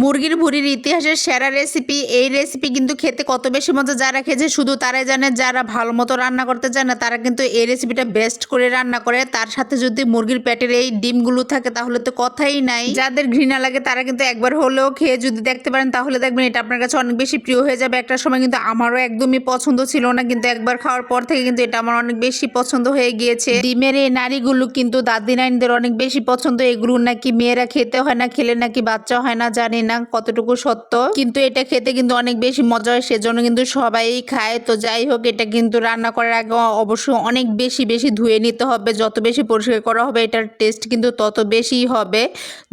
মুরগির ভুড়ির ইতিহাসের সেরা রেসিপি এই রেসিপি কিন্তু খেতে কত বেশি মজা যারা খেয়েছে, শুধু তারাই জানে, যারা ভালো মতো রান্না করতে জানে তারা কিন্তু এই রেসিপিটা বেস্ট করে রান্না করে। তার সাথে যদি মুরগির পেটের এই ডিমগুলো থাকে, তাহলে তো কথাই নাই। যাদের ঘৃণা লাগে, তারা কিন্তু একবার হলেও খেয়ে যদি দেখতে পারেন, তাহলে দেখবেন এটা আপনার কাছে অনেক বেশি প্রিয় হয়ে যাবে। একটা সময় কিন্তু আমারও একদমই পছন্দ ছিল না, কিন্তু একবার খাওয়ার পর থেকে কিন্তু এটা আমার অনেক বেশি পছন্দ হয়ে গিয়েছে। ডিমের এই নারীগুলো কিন্তু দাদি নাইনদের অনেক বেশি পছন্দ, এগুলো নাকি মেয়েরা খেতে হয় না, খেলে নাকি বাচ্চা হয় না, জানি না কতটুকু সত্য, কিন্তু এটা খেতে কিন্তু অনেক বেশি মজা হয়, সেজন্য কিন্তু সবাই খায়। তো যাই হোক, এটা কিন্তু রান্না করার আগে অবশ্যই অনেক বেশি বেশি ধুয়ে নিতে হবে। যত বেশি পরিষ্কার করা হবে, এটার টেস্ট কিন্তু তত বেশি হবে।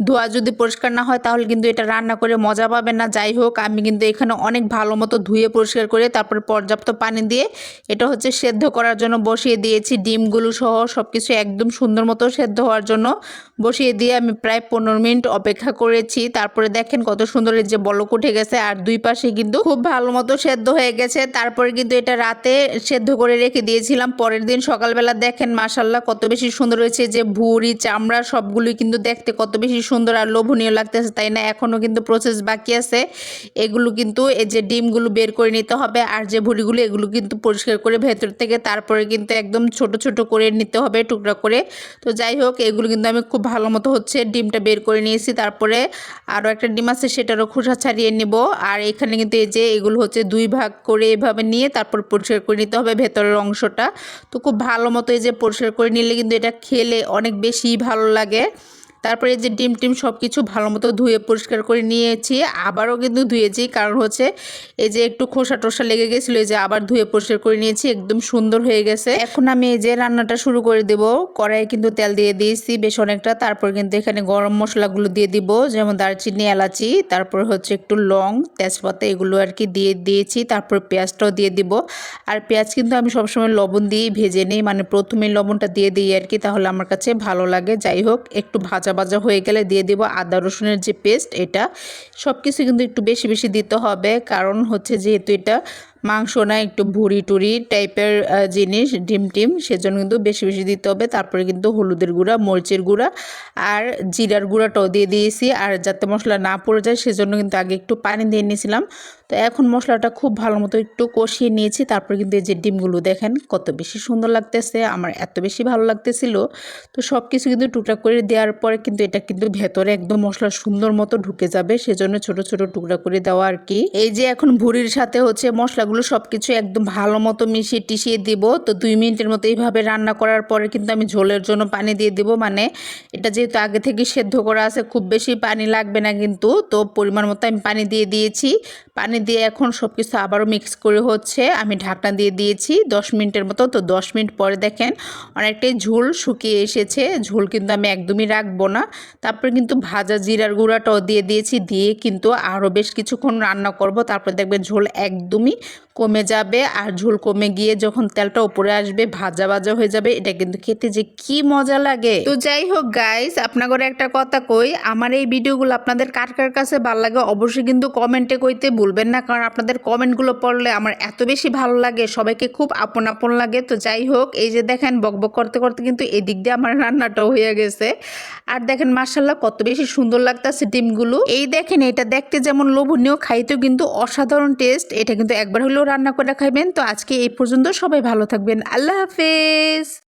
ধোয়া যদি পরিষ্কার না হয়, তাহলে কিন্তু এটা রান্না করে মজা পাবে না। যাই হোক, আমি কিন্তু এখানে অনেক ভালো মতো ধুয়ে পরিষ্কার করে তারপর পর্যাপ্ত পানি দিয়ে এটা হচ্ছে সেদ্ধ করার জন্য বসিয়ে দিয়েছি। ডিমগুলো সহ সব কিছু একদম সুন্দর মতো সেদ্ধ হওয়ার জন্য। বসিয়ে দিয়ে আমি প্রায় পনেরো মিনিট অপেক্ষা করেছি। তারপরে দেখেন কত সুন্দর যে বলক উঠে গেছে আর দুই পাশে কিন্তু খুব ভালো মতো সেদ্ধ হয়ে গেছে। তারপরে কিন্তু এটা রাতে সেদ্ধ করে রেখে দিয়েছিলাম। পরের দিন সকালবেলা দেখেন মাসাল্লাহ কত বেশি সুন্দর হয়েছে যে ভুড়ি, চামড়া সবগুলোই কিন্তু দেখতে কত বেশি সুন্দর আর লোভনীয় লাগতেছে, তাই না? এখনও কিন্তু প্রসেস বাকি আছে। এগুলো কিন্তু এই যে ডিমগুলো বের করে নিতে হবে আর যে ভুড়িগুলো, এগুলো কিন্তু পরিষ্কার করে ভেতর থেকে তারপরে কিন্তু একদম ছোট ছোট করে নিতে হবে টুকরা করে। তো যাই হোক, এগুলো কিন্তু আমি খুব ভালো মতো হচ্ছে ডিমটা বের করে নিয়েছি। তারপরে আরও একটা ডিম আছে, সেটারও খোসা ছাড়িয়ে নেব। আর এখানে কিন্তু এই যে এগুলো হচ্ছে দুই ভাগ করে এভাবে নিয়ে তারপর পরিষ্কার করে নিতে হবে ভেতরের অংশটা। তো খুব ভালো মতো এই যে পরিষ্কার করে নিলে কিন্তু এটা খেলে অনেক বেশি ভালো লাগে। তারপরে এই যে ডিম টিম সব কিছু ভালো মতো ধুয়ে পরিষ্কার করে নিয়েছি। আবারও কিন্তু ধুয়েছি, কারণ হচ্ছে এই যে একটু খোসা টোসা লেগে গেছিল, এই যে আবার ধুয়ে পরিষ্কার করে নিয়েছি, একদম সুন্দর হয়ে গেছে। এখন আমি এই যে রান্নাটা শুরু করে দেব। কড়াইয়ে কিন্তু তেল দিয়ে দিয়েছি বেশ অনেকটা, তারপর কিন্তু এখানে গরম মশলাগুলো দিয়ে দিব, যেমন দারচিনি, এলাচি, তারপর হচ্ছে একটু লং, তেজপাতা, এগুলো আর কি দিয়ে দিয়েছি, তারপর পেঁয়াজটাও দিয়ে দিব। আর পেঁয়াজ কিন্তু আমি সবসময় লবণ দিয়েই ভেজে নিই মানে প্রথমে লবণটা দিয়ে দিই আর কি, তাহলে আমার কাছে ভালো লাগে। যাই হোক, একটু ভাজা ভাজা হয়ে গেলে দিয়ে দিব আদা রসুনের যে পেস্ট এটা সব কিছু কিন্তু একটু বেশি বেশি দিতে হবে। কারণ হচ্ছে যেহেতু এটা মাংস না, একটু ভুড়ি টুড়ি টাইপের জিনিস, ডিম টিম, সেজন্য কিন্তু বেশি বেশি দিতে হবে। তারপরে কিন্তু হলুদের গুঁড়া, মরিচের গুঁড়া আর জিরার গুঁড়াটাও দিয়ে দিয়েছি। আর যাতে মশলা না পড়ে যায়, সেজন্য কিন্তু আগে একটু পানি দিয়ে নিয়েছিলাম। তো এখন মশলাটা খুব ভালো মতো একটু কষিয়ে নিয়েছি। তারপরে কিন্তু এই যে ডিমগুলো দেখেন, কত বেশি সুন্দর লাগতেছে, আমার এত বেশি ভালো লাগতেছিল। তো সব কিছু কিন্তু টুকরা করে দেওয়ার পরে কিন্তু এটা কিন্তু ভেতরে একদম মশলা সুন্দর মতো ঢুকে যাবে। সেজন্য ছোট ছোট টুকরা করে দেওয়া আর কি। এই যে এখন ভুড়ির সাথে হচ্ছে মশলাগুলো সব কিছু একদম ভালো মতো মিশিয়ে টিশিয়ে দিব। তো দুই মিনিটের মতো এইভাবে রান্না করার পরে কিন্তু আমি ঝোলের জন্য পানি দিয়ে দিব। মানে এটা যেহেতু আগে থেকে সেদ্ধ করা আছে, খুব বেশি পানি লাগবে না কিন্তু। তো পরিমাণ মতো আমি পানি দিয়ে দিয়েছি। পানি দিয়ে এখন সব কিছু আবারও মিক্স করে হচ্ছে আমি ঢাকনা দিয়ে দিয়েছি দশ মিনিটের মতো। তো দশ মিনিট পরে দেখেন অনেকটাই ঝোল শুকিয়ে এসেছে। ঝোল কিন্তু আমি একদমই রাখব না। তারপরে কিন্তু ভাজা জিরার গুঁড়াটাও দিয়ে দিয়েছি। দিয়ে কিন্তু আরও বেশ কিছুক্ষণ রান্না করব। তারপর দেখবেন ঝোল একদমই কমে যাবে আর ঝোল কমে গিয়ে যখন তেলটা উপরে আসবে, ভাজা ভাজা হয়ে যাবে। এটা কিন্তু খেতে যে কি মজা লাগে। তো যাই হোক গাইস আপনাদের একটা কথা কই, আমার এই ভিডিওগুলো আপনাদের কার কার কাছে ভালো লাগে অবশ্যই কিন্তু কমেন্টে কইতে ভুলবেন না। কারণ আপনাদের কমেন্টগুলো পড়লে আমার এত বেশি ভালো লাগে, সবাইকে খুব আপন আপন লাগে। তো যাই হোক, এই যে দেখেন বকবক করতে করতে কিন্তু এদিক দিয়ে আমার রান্নাটাও হয়ে গেছে। আর দেখেন মার্শাল্লাহ কত বেশি সুন্দর লাগতেছে ডিমগুলো। এই দেখেন এটা দেখতে যেমন লোভনীয়, খাইতেও কিন্তু অসাধারণ টেস্ট এটা কিন্তু একবার হলেও রান্না করে খাইবেন। তো আজকে এই পর্যন্ত সবাই ভালো থাকবেন। আল্লাহ হাফেজ।